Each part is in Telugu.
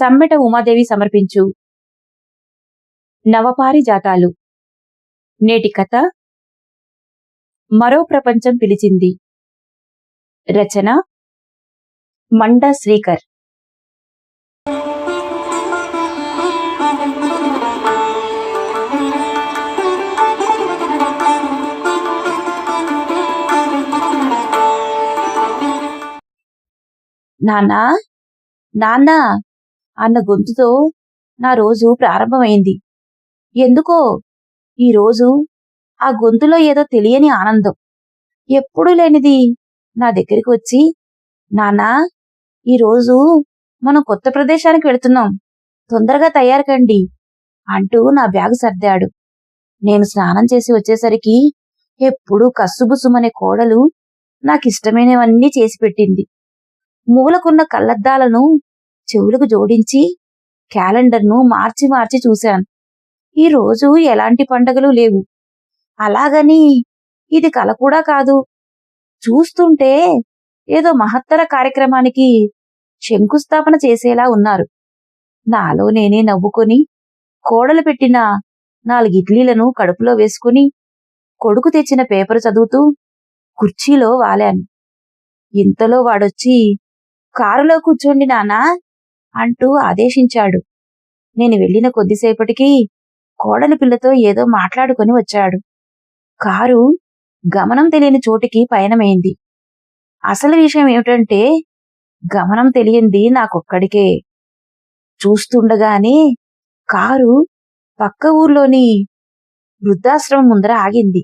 సమ్మెట ఉమాదేవి సమర్పించు. నవపారిజాతాలు. నేటి కథ. మరో ప్రపంచం పిలిచింది. రచన. మండా శ్రీకర్. నానా నాన్నా? అన్న గొంతుతో నా రోజు ప్రారంభమైంది. ఎందుకో ఈరోజు ఆ గొంతులో ఏదో తెలియని ఆనందం. ఎప్పుడూ లేనిది నా దగ్గరికి వచ్చి నానా ఈరోజు మనం కొత్త ప్రదేశానికి వెళుతున్నాం. తొందరగా తయారు కండి అంటూ నా బ్యాగు సర్దాడు. నేను స్నానం చేసి వచ్చేసరికి ఎప్పుడూ కస్సుబుసుమనే కోడలు నాకిష్టమైనవన్నీ చేసి పెట్టింది. మూలకున్న కళ్ళద్దాలను చెవులకు జోడించి క్యాలెండర్ను మార్చి మార్చి చూశాను. ఈ రోజు ఎలాంటి పండగలు లేవు. అలాగని ఇది కల కూడా కాదు. చూస్తుంటే ఏదో మహత్తర కార్యక్రమానికి శంకుస్థాపన చేసేలా ఉన్నారు. నాలో నేనే నవ్వుకొని కోడలు పెట్టిన నాలుగు ఇడ్లీలను కడుపులో వేసుకుని కొడుకు తెచ్చిన పేపర్ చదువుతూ కుర్చీలో వాలాను. ఇంతలో వాడొచ్చి కారులో కూర్చోండి నానా అంటూ ఆదేశించాడు. నేను వెళ్ళిన కొద్దిసేపటికి కోడలి పిల్లతో ఏదో మాట్లాడుకొని వచ్చాడు. కారు గమనం తెలియని చోటికి పయనమైంది. అసలు విషయం ఏమిటంటే గమనం తెలియంది నాకొక్కడికే. చూస్తుండగానే కారు పక్క ఊర్లోని వృద్ధాశ్రమం ముందర ఆగింది.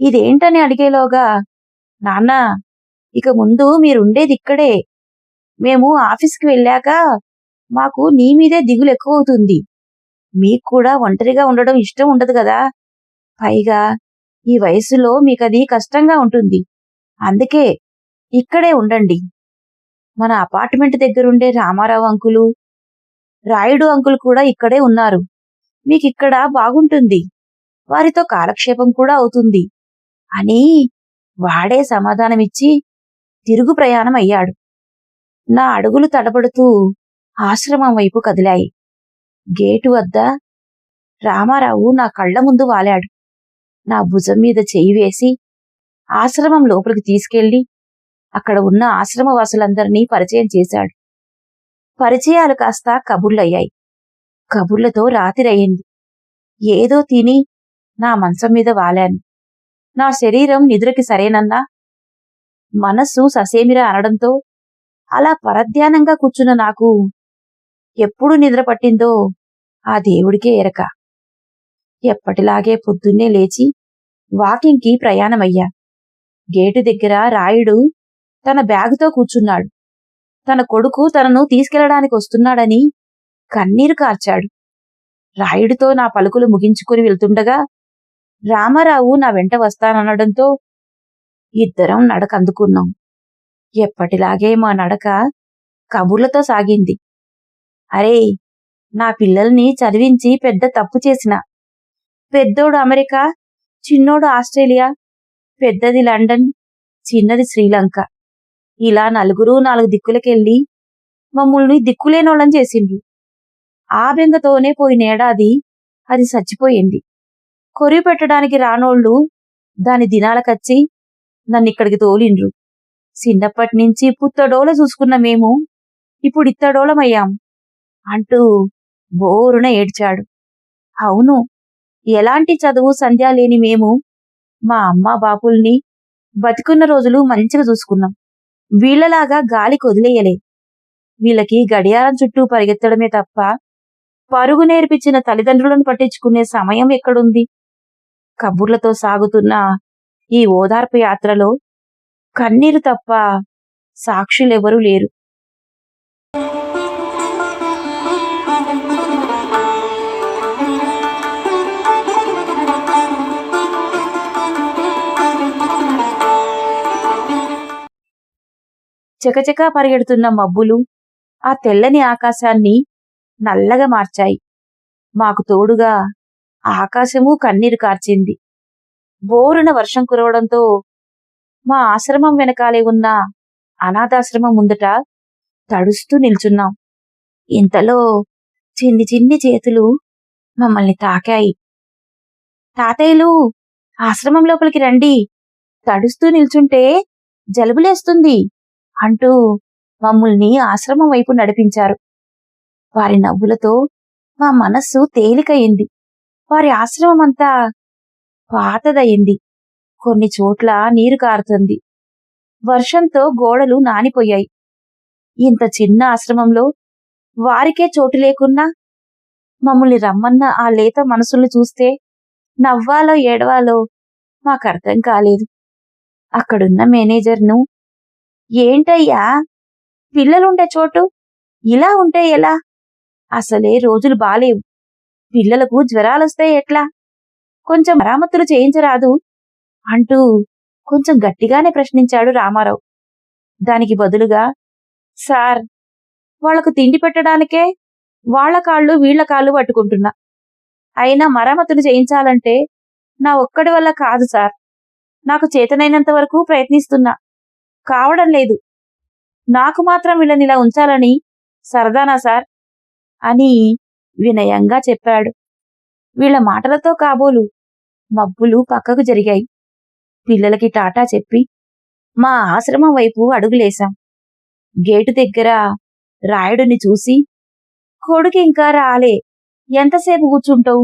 ఇదేంటని అడిగేలోగా నాన్న ఇక ముందు మీరుండేది ఇక్కడే. మేము ఆఫీస్కి వెళ్ళాక మాకు నీ మీదే దిగులు ఎక్కువ అవుతుంది మీకు కూడా ఒంటరిగా ఉండడం ఇష్టం ఉండదు కదా. పైగా ఈ వయసులో మీకది కష్టంగా ఉంటుంది. అందుకే ఇక్కడే ఉండండి. మన అపార్ట్మెంట్ దగ్గరుండే రామారావు అంకులు రాయుడు అంకులు కూడా ఇక్కడే ఉన్నారు. మీకిక్కడ బాగుంటుంది. వారితో కాలక్షేపం కూడా అవుతుంది. అని వాడే సమాధానమిచ్చి తిరుగు ప్రయాణం అయ్యాడు నా అడుగులు తడబడుతూ ఆశ్రమం వైపు కదిలాయి. గేటు వద్ద రామారావు నా కళ్ళ ముందు వాలాడు. నా భుజం మీద చెయ్యి వేసి ఆశ్రమం లోపలికి తీసుకెళ్ళి అక్కడ ఉన్న ఆశ్రమవాసులందరినీ పరిచయం చేశాడు. పరిచయాలు కాస్త కబుర్లయ్యాయి కబుర్లతో రాతిరయ్యింది ఏదో తిని నా మంచం మీద వాలాను. నా శరీరం నిద్రకి సరేనన్నా మనస్సు ససేమిరా అనడంతో అలా పరధ్యానంగా కూర్చున్న నాకు ఎప్పుడు నిద్ర పట్టిందో ఆ దేవుడికే ఎరక. ఎప్పటిలాగే పొద్దున్నే లేచి వాకింగ్కి ప్రయాణమయ్యా. గేటు దగ్గర రాయుడు తన బ్యాగుతో కూర్చున్నాడు. తన కొడుకు తనను తీసుకెళ్ళడానికి వస్తున్నాడని కన్నీరు కార్చాడు. రాయుడితో నా పలుకులు ముగించుకుని వెళ్తుండగా రామారావు నా వెంట వస్తాననడంతో ఇద్దరం నడక అందుకున్నాం ఎప్పటిలాగే మా నడక కబుర్లతో సాగింది. అరే నా పిల్లల్ని చదివించి పెద్ద తప్పు చేసిన. పెద్దోడు అమెరికా చిన్నోడు ఆస్ట్రేలియా పెద్దది లండన్ చిన్నది శ్రీలంక. ఇలా నలుగురు నాలుగు దిక్కులకెళ్ళి మమ్మల్ని దిక్కులేనోళ్ళని చేసిండ్రు. ఆ బెంగతోనే పోయినేడాది అది చచ్చిపోయింది. కొరివి పెట్టడానికి రానోళ్ళు దాని దినాలకచ్చి నన్నిక్కడికి తోలిండ్రు. చిన్నప్పటి నుంచి పుత్తడోల చూసుకున్న మేము ఇప్పుడు ఇత్తడోలమయ్యాం అంటూ బోరున ఏడ్చాడు. అవును ఎలాంటి చదువు సంధ్య లేని మేము మా అమ్మ బాపుల్ని బతికున్న రోజులు మంచిగా చూసుకున్నాం. వీళ్ళలాగా గాలికి వదిలేయలే వీళ్ళకి గడియారం చుట్టూ పరిగెత్తడమే తప్ప పరుగు నేర్పించిన తల్లిదండ్రులను పట్టించుకునే సమయం ఎక్కడుంది? కబుర్లతో సాగుతున్న ఈ ఓదార్పు యాత్రలో కన్నీరు తప్ప సాక్షులెవరూ లేరు. చకచకా పరిగెడుతున్న మబ్బులు ఆ తెల్లని ఆకాశాన్ని నల్లగా మార్చాయి. మాకు తోడుగా ఆకాశము కన్నీరు కార్చింది. బోరున వర్షం కురవడంతో మా ఆశ్రమం వెనకాలే ఉన్న అనాథాశ్రమం ముందట తడుస్తూ నిల్చున్నాం. ఇంతలో చిన్ని చిన్ని చేతులు మమ్మల్ని తాకాయి. తాతయ్యలు ఆశ్రమం లోపలికి రండి. తడుస్తూ నిల్చుంటే జలుబులేస్తుంది అంటూ మమ్మల్ని ఆశ్రమం వైపు నడిపించారు. వారి నవ్వులతో మా మనస్సు తేలికయింది. వారి ఆశ్రమం అంతా పాతదయింది. కొన్ని చోట్ల నీరు కారుతుంది. వర్షంతో గోడలు నానిపోయాయి. ఇంత చిన్న ఆశ్రమంలో వారికే చోటు లేకున్నా? మమ్మల్ని రమ్మన్న ఆ లేత మనసుల్ని చూస్తే నవ్వాలో ఏడవాలో మాకర్థం కాలేదు. అక్కడున్న మేనేజర్ను ఏంటయ్యా? పిల్లలుండే చోటు? ఇలా ఉంటే ఎలా? అసలే రోజులు బాలేవు. పిల్లలకు జ్వరాలొస్తే ఎట్లా? కొంచెం మరామతులు చేయించరాదు. అంటూ కొంచెం గట్టిగానే ప్రశ్నించాడు రామారావు. దానికి బదులుగా సార్ వాళ్ళకు తిండి పెట్టడానికే వాళ్ళ కాళ్ళు వీళ్ళ కాళ్ళు పట్టుకుంటున్నా. అయినా మరమ్మతులు చేయించాలంటే నా ఒక్కడి వల్ల కాదు సార్. నాకు చేతనైనంత వరకు ప్రయత్నిస్తున్నా. కావడం లేదు. నాకు మాత్రం వీళ్ళని ఇలా ఉంచాలని సరదానా సార్? అని వినయంగా చెప్పాడు. వీళ్ళ మాటలతో కాబోలు మబ్బులు పక్కకు జరిగాయి. పిల్లలకి టాటా చెప్పి మా ఆశ్రమం వైపు అడుగులేశాం. గేటు దగ్గర రాయుడిని చూసి కొడుకు ఇంకా రాలే. ఎంతసేపు కూర్చుంటావు?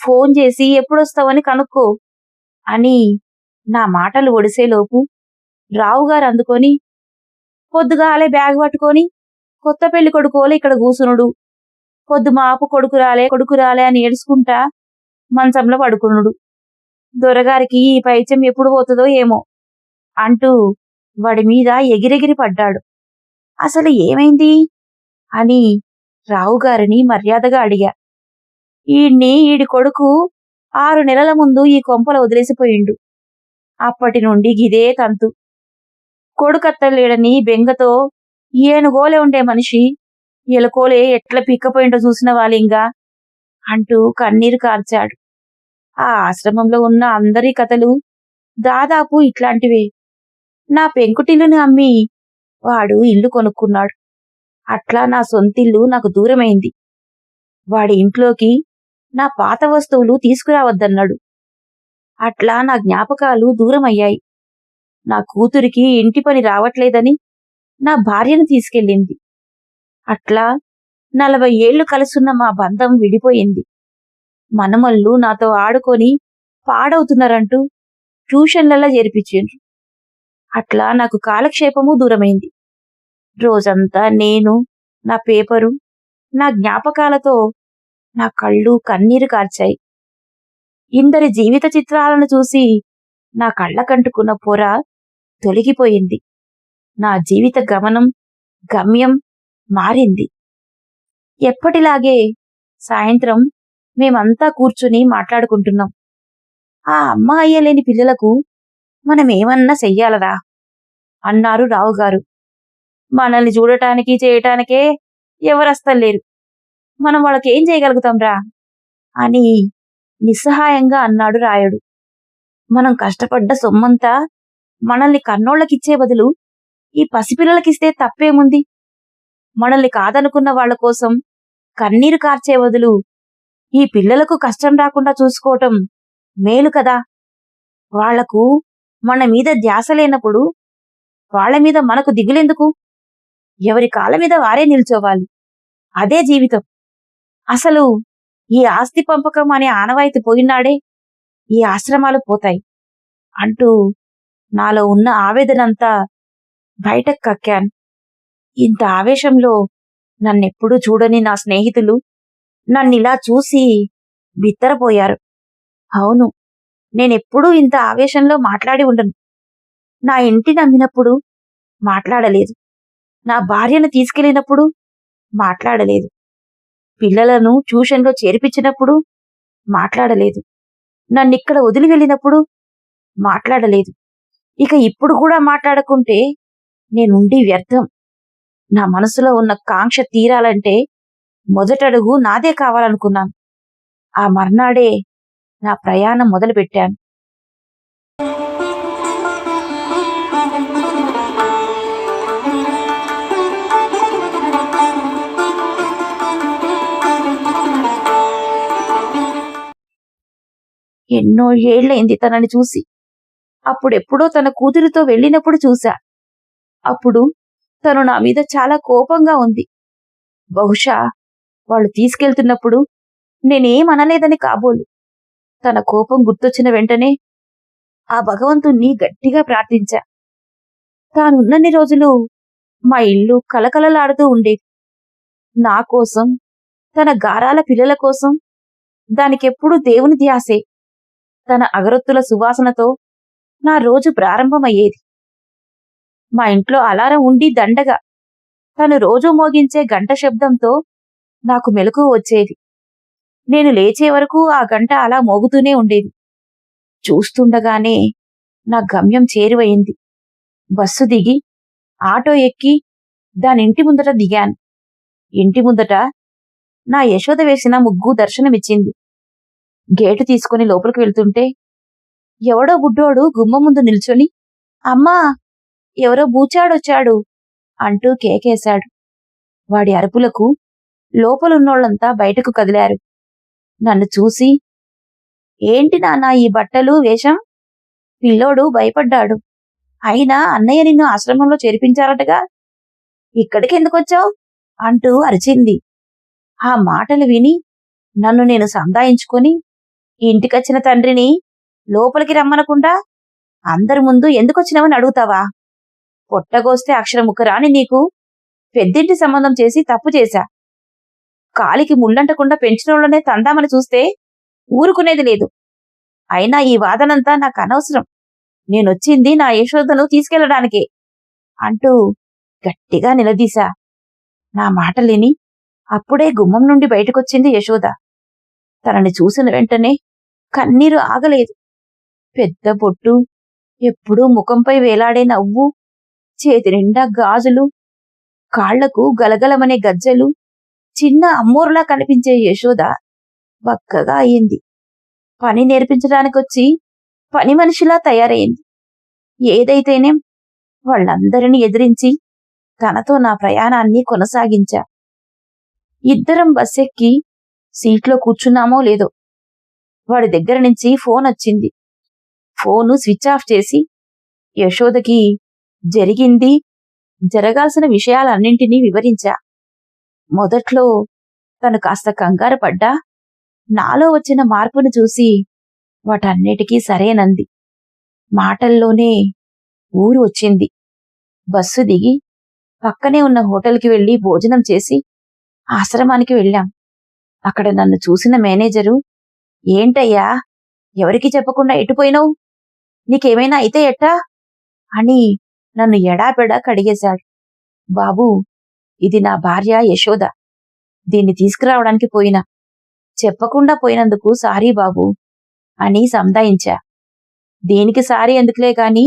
ఫోన్ చేసి ఎప్పుడొస్తావని కనుక్కో అని నా మాటలు ఒడిసేలోపు రావుగారు అందుకొని పొద్దుగాలే బ్యాగ్ పట్టుకొని కొత్త పెళ్ళి కొడుకోలే ఇక్కడ కూసునుడు. పొద్దు మాపు కొడుకు రాలే కొడుకు రాలే అని ఏడుచుకుంటా మంచంలో పడుకునుడు. దొరగారికి ఈ పైత్యం ఎప్పుడు పోతుందో ఏమో అంటూ వాడి మీద ఎగిరెగిరి పడ్డాడు. అసలు ఏమైంది? అని రావుగారిని మర్యాదగా అడిగా. ఈడ్ని ఈడి కొడుకు ఆరు నెలల ముందు ఈ కొంపల వదిలేసిపోయిండు. అప్పటి నుండి గిదే తంతు. కొడుకత్తలేడని బెంగతో ఏనుగోలే ఉండే మనిషి ఎలుకోలే ఎట్లా పిక్కపోయిండో చూసిన వాళ్ళింగా అంటూ కన్నీరు కార్చాడు. ఆ ఆశ్రమంలో ఉన్న అందరి కథలు దాదాపు ఇట్లాంటివే. నా పెంకుటిల్లుని అమ్మి వాడు ఇల్లు కొనుక్కున్నాడు. అట్లా నా సొంతిల్లు నాకు దూరమైంది. వాడి ఇంట్లోకి నా పాత వస్తువులు తీసుకురావద్దన్నాడు. అట్లా నా జ్ఞాపకాలు దూరమయ్యాయి. నా కూతురికి ఇంటి పని రావట్లేదని నా భార్యను తీసుకెళ్ళింది. అట్లా నలభై ఏళ్ళు కలుసున్న మా బంధం విడిపోయింది. మనమల్లు నాతో ఆడుకొని పాడవుతున్నారంటూ ట్యూషన్లలో చేర్పించిండ్రు అట్లా నాకు కాలక్షేపము దూరమైంది. రోజంతా నేను నా పేపరు నా జ్ఞాపకాలతో నా కళ్ళు కన్నీరు కార్చాయి. ఇందరి జీవిత చిత్రాలను చూసి నా కళ్ళకంటుకున్న పొర తొలగిపోయింది. నా జీవిత గమనం గమ్యం మారింది. ఎప్పటిలాగే సాయంత్రం మేమంతా కూర్చుని మాట్లాడుకుంటున్నాం. ఆ అమ్మ అయ్యలేని పిల్లలకు మనమేమన్నా చెయ్యాలరా? అన్నారు రావుగారు. మనల్ని చూడటానికి చేయటానికే ఎవరస్తలేరు మనం వాళ్ళకి ఏం చేయగలుగుతాంరా? అని నిస్సహాయంగా అన్నాడు రాయుడు. మనం కష్టపడ్డ సొమ్మంతా మనల్ని కన్నోళ్ళకిచ్చే బదులు ఈ పసిపిల్లలకిస్తే తప్పేముంది? మనల్ని కాదనుకున్న వాళ్ళ కోసం కన్నీరు కార్చే బదులు ఈ పిల్లలకు కష్టం రాకుండా చూసుకోవటం మేలు కదా. వాళ్ళకు మన మీద ధ్యాస లేనప్పుడు వాళ్ళ మీద మనకు దిగులెందుకు? ఎవరి కాళ్ళ మీద వారే నిల్చోవాలి. అదే జీవితం. అసలు ఈ ఆస్తి పంపకం అనే ఆనవాయితీ పోయినాడే ఈ ఆశ్రమాలు పోతాయి అంటూ నాలో ఉన్న ఆవేదనంతా బయటకు కక్కాను. ఇంత ఆవేశంలో నన్నెప్పుడూ చూడని నా స్నేహితులు నన్నిలా చూసి బిత్తరపోయారు. అవును నేనెప్పుడూ ఇంత ఆవేశంలో మాట్లాడి ఉండను. నా ఇంటి నమ్మినప్పుడు మాట్లాడలేదు. నా భార్యను తీసుకెళ్ళినప్పుడు మాట్లాడలేదు. పిల్లలను ట్యూషన్లో చేర్పించినప్పుడు మాట్లాడలేదు. నన్నిక్కడ వదిలి వెళ్ళినప్పుడు మాట్లాడలేదు. ఇక ఇప్పుడు కూడా మాట్లాడకుంటే నేనుండి వ్యర్థం. నా మనసులో ఉన్న కాంక్ష తీరాలంటే మొదటడుగు నాదే కావాలనుకున్నాను. ఆ మర్నాడే నా ప్రయాణం మొదలుపెట్టాను. ఎన్నో ఏళ్ళైంది తనని చూసి. అప్పుడెప్పుడో తన కూతురితో వెళ్ళినప్పుడు చూశా. అప్పుడు తను నా మీద చాలా కోపంగా ఉంది. బహుశా వాళ్ళు తీసుకెళ్తున్నప్పుడు నేనేం అనలేదని కాబోలు. తన కోపం గుర్తొచ్చిన వెంటనే ఆ భగవంతుణ్ణి గట్టిగా ప్రార్థించా. తానున్నన్ని రోజులు మా ఇల్లు కలకలలాడుతూ ఉండేది. నా కోసం తన గారాల పిల్లల కోసం దానికెప్పుడు దేవుని ధ్యాసే. తన అగరొత్తుల సువాసనతో నా రోజు ప్రారంభమయ్యేది. మా ఇంట్లో అలారం ఉండి దండగా తను రోజూ మోగించే గంట శబ్దంతో నాకు మెలకు వచ్చేది. నేను లేచే వరకు ఆ గంట అలా మోగుతూనే ఉండేది. చూస్తుండగానే నా గమ్యం చేరువయింది. బస్సు దిగి ఆటో ఎక్కి దాని ఇంటి ముందట దిగాను. ఇంటి ముందట నా యశోద వేసిన ముగ్గు దర్శనమిచ్చింది. గేటు తీసుకుని లోపలికి వెళ్తుంటే ఎవడో బుడ్డోడు గుమ్మ ముందు నిల్చొని అమ్మా ఎవరో బూచాడొచ్చాడు అంటూ కేకేశాడు. వాడి అరుపులకు లోపలున్నోళ్ళంతా బయటకు కదిలారు. నన్ను చూసి ఏంటి నాన్న ఈ బట్టలు వేషం? పిల్లోడు భయపడ్డాడు. అయినా అన్నయ్య నిన్ను ఆశ్రమంలో చేర్పించారటగా? ఇక్కడికెందుకొచ్చావు అంటూ అరిచింది. ఆ మాటలు విని నన్ను నేను సందాయించుకొని ఇంటికొచ్చిన తండ్రిని లోపలికి రమ్మనకుండా అందరి ముందు ఎందుకొచ్చినావని అడుగుతావా? పొట్టగోస్తే అక్షరముక్క రాని నీకు పెద్దింటి సంబంధం చేసి తప్పు చేశా. కాలికి ముళ్ళంటకుండా పెంచినోళ్ళనే తందామని చూస్తే ఊరుకునేది లేదు. అయినా ఈ వాదనంతా నాకు అనవసరం. నేనొచ్చింది నా యశోదను తీసుకెళ్ళడానికే అంటూ గట్టిగా నిలదీశా. నా మాటలేని అప్పుడే గుమ్మం నుండి బయటకొచ్చింది యశోద. తనని చూసిన వెంటనే కన్నీరు ఆగలేదు. పెద్ద బొట్టు ఎప్పుడూ ముఖంపై వేలాడే నవ్వు చేతి నిండా గాజులు కాళ్ళకు గలగలమనే గజ్జెలు చిన్న అమ్మోరులా కనిపించే యశోద బక్కగా అయింది. పని నేర్పించడానికొచ్చి పని మనిషిలా తయారైంది ఏదైతేనేం వాళ్ళందరినీ ఎదిరించి తనతో నా ప్రయాణాన్ని కొనసాగించా. ఇద్దరం బస్సెక్కి సీట్లో కూర్చున్నామో లేదో వాడి దగ్గర నుంచి ఫోన్ వచ్చింది. ఫోను స్విచ్ ఆఫ్ చేసి యశోదకి జరిగింది జరగాల్సిన విషయాలన్నింటినీ వివరించా. మొదట్లో తను కాస్త కంగారు పడ్డా. నాలో వచ్చిన మార్పును చూసి వాటన్నిటికీ సరేనంది. మాటల్లోనే ఊరు వచ్చింది. బస్సు దిగి పక్కనే ఉన్న హోటల్కి వెళ్ళి భోజనం చేసి ఆశ్రమానికి వెళ్ళాం. అక్కడ నన్ను చూసిన మేనేజరు ఏంటయ్యా ఎవరికి చెప్పకుండా ఎటుపోయినావు నీకేమైనా అయితే ఎట్టా? అని నన్ను ఎడాపెడా కడిగేశాడు. బాబూ ఇది నా భార్య యశోద. దీన్ని తీసుకురావడానికి పోయినా. చెప్పకుండా పోయినందుకు సారీ బాబు అని సంధాయించా దీనికి సారీ ఎందుకులే కాని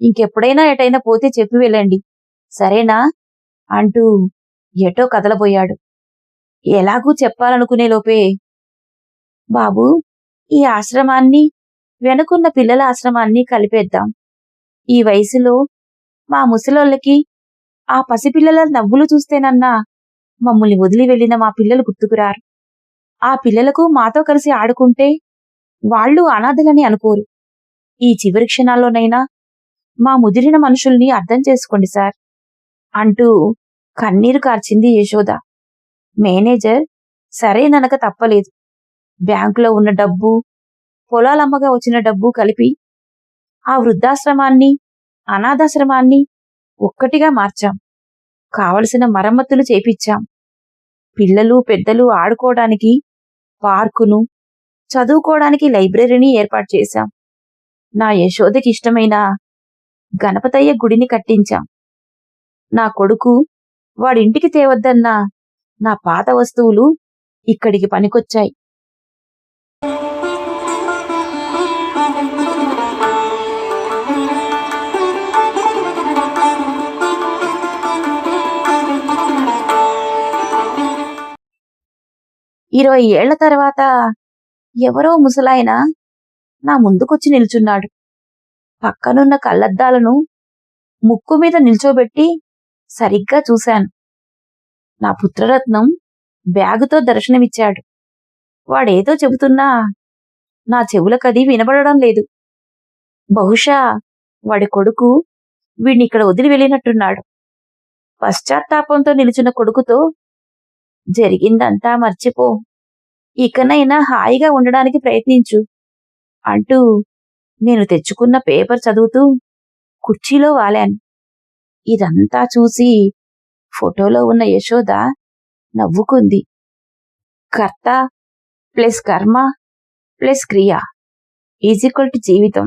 ఇంకెప్పుడైనా ఎటైనా పోతే చెప్పి వెళ్ళండి. సరేనా? అంటూ ఎటో కదలబోయాడు. ఎలాగూ చెప్పాలనుకునే లోపే బాబు ఈ ఆశ్రమాన్ని వెనుకున్న పిల్లల ఆశ్రమాన్ని కలిపేద్దాం. ఈ వయసులో మా ముసలోళ్ళకి ఆ పసిపిల్లల నవ్వులు చూస్తేనన్నా మమ్మల్ని వదిలి వెళ్ళిన మా పిల్లలు గుర్తుకురారు. ఆ పిల్లలకు మాతో కలిసి ఆడుకుంటే వాళ్ళు అనాథలని అనుకోరు. ఈ చివరి క్షణాల్లోనైనా మా ముదిరిన మనుషుల్ని అర్థం చేసుకోండి సార్. అంటూ కన్నీరు కార్చింది యశోద. మేనేజర్ సరేననక తప్పలేదు. బ్యాంకులో ఉన్న డబ్బు పొలాలమ్మగా వచ్చిన డబ్బు కలిపి ఆ వృద్ధాశ్రమాన్ని అనాథాశ్రమాన్ని ఒక్కటిగా మార్చాం. కావలసిన మరమ్మతులు చేపించాం. పిల్లలు పెద్దలు ఆడుకోవడానికి పార్కును చదువుకోవడానికి లైబ్రరీని ఏర్పాటు చేశాం. నా యశోదకి ఇష్టమైన గణపతయ్య గుడిని కట్టించాం. నా కొడుకు వాడింటికి తేవద్దన్న నా పాత వస్తువులు ఇక్కడికి పనికొచ్చాయి. ఇరవై ఏళ్ళ తర్వాత ఎవరో ముసలాయన నా ముందుకొచ్చి నిల్చున్నాడు. పక్కనున్న కళ్ళద్దాలను ముక్కు మీద నిల్చోబెట్టి సరిగ్గా చూశాను. నా పుత్రరత్నం బ్యాగుతో దర్శనమిచ్చాడు. వాడేదో చెబుతున్నా నా చెవులకది వినబడడం లేదు. బహుశా వాడి కొడుకు వీడిని ఇక్కడ వదిలి వెళ్ళినట్టున్నాడు. పశ్చాత్తాపంతో నిలిచిన కొడుకుతో జరిగిందంతా మర్చిపో. ఇకనైనా హాయిగా ఉండడానికి ప్రయత్నించు. అంటూ నేను తెచ్చుకున్న పేపర్ చదువుతూ కుర్చీలో వాలాను. ఇదంతా చూసి ఫోటోలో ఉన్న యశోద నవ్వుకుంది. కర్త ప్లస్ కర్మ ప్లస్ క్రియ ఈజ్ ఈక్వల్ టు జీవితం.